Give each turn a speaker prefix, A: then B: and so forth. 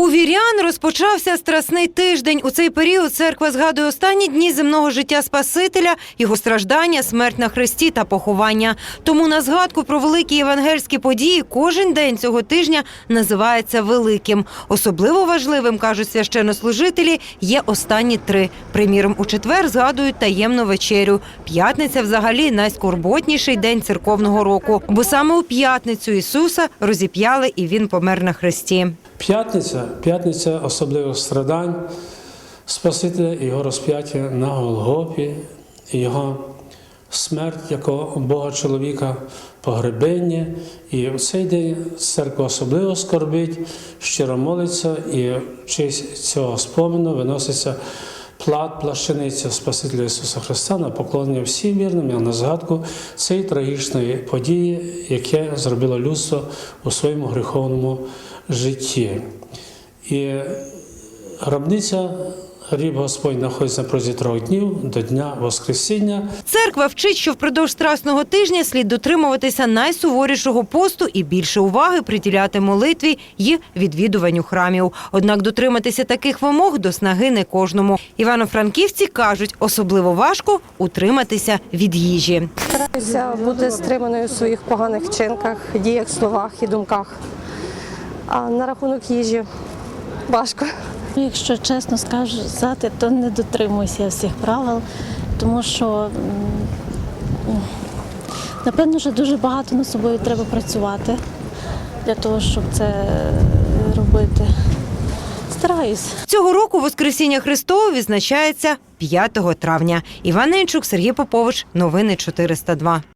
A: У вірян розпочався страсний тиждень. У цей період церква згадує останні дні земного життя Спасителя, його страждання, смерть на хресті та поховання. Тому на згадку про великі євангельські події кожен день цього тижня називається великим. Особливо важливим, кажуть священнослужителі, є останні три. Приміром, у четвер згадують таємну вечерю. П'ятниця взагалі найскорботніший день церковного року, бо саме у п'ятницю Ісуса розіп'яли і він помер на хресті.
B: П'ятниця, п'ятниця особливих страдань Спасителя і його розп'яття на Голгофі, його смерть як Бога чоловіка, погребення. І в цей день церква особливо скорбить, щиро молиться, і в честь цього спомину виноситься плат, плащаниця Спасителя Ісуса Христа на поклонення всім вірним і на згадку цієї трагічної події, яке зробило людство у своєму гріховному житті. І гробниця гріб Господь знаходиться протягом трьох днів до Дня Воскресіння.
A: Церква вчить, що впродовж страсного тижня слід дотримуватися найсуворішого посту і більше уваги приділяти молитві і відвідуванню храмів. Однак дотриматися таких вимог до снаги не кожному. Івано-франківці кажуть, особливо важко утриматися від їжі.
C: Стараюся бути стриманою в своїх поганих вчинках, діях, словах і думках. А на рахунок їжі важко.
D: Якщо чесно сказати, то не дотримуюся всіх правил, тому що напевно, що дуже багато над собою треба працювати для того, щоб це робити. Стараюсь.
A: Цього року Воскресіння Христове відзначається 5 травня. Іван Ненчук, Сергій Попович. Новини 402.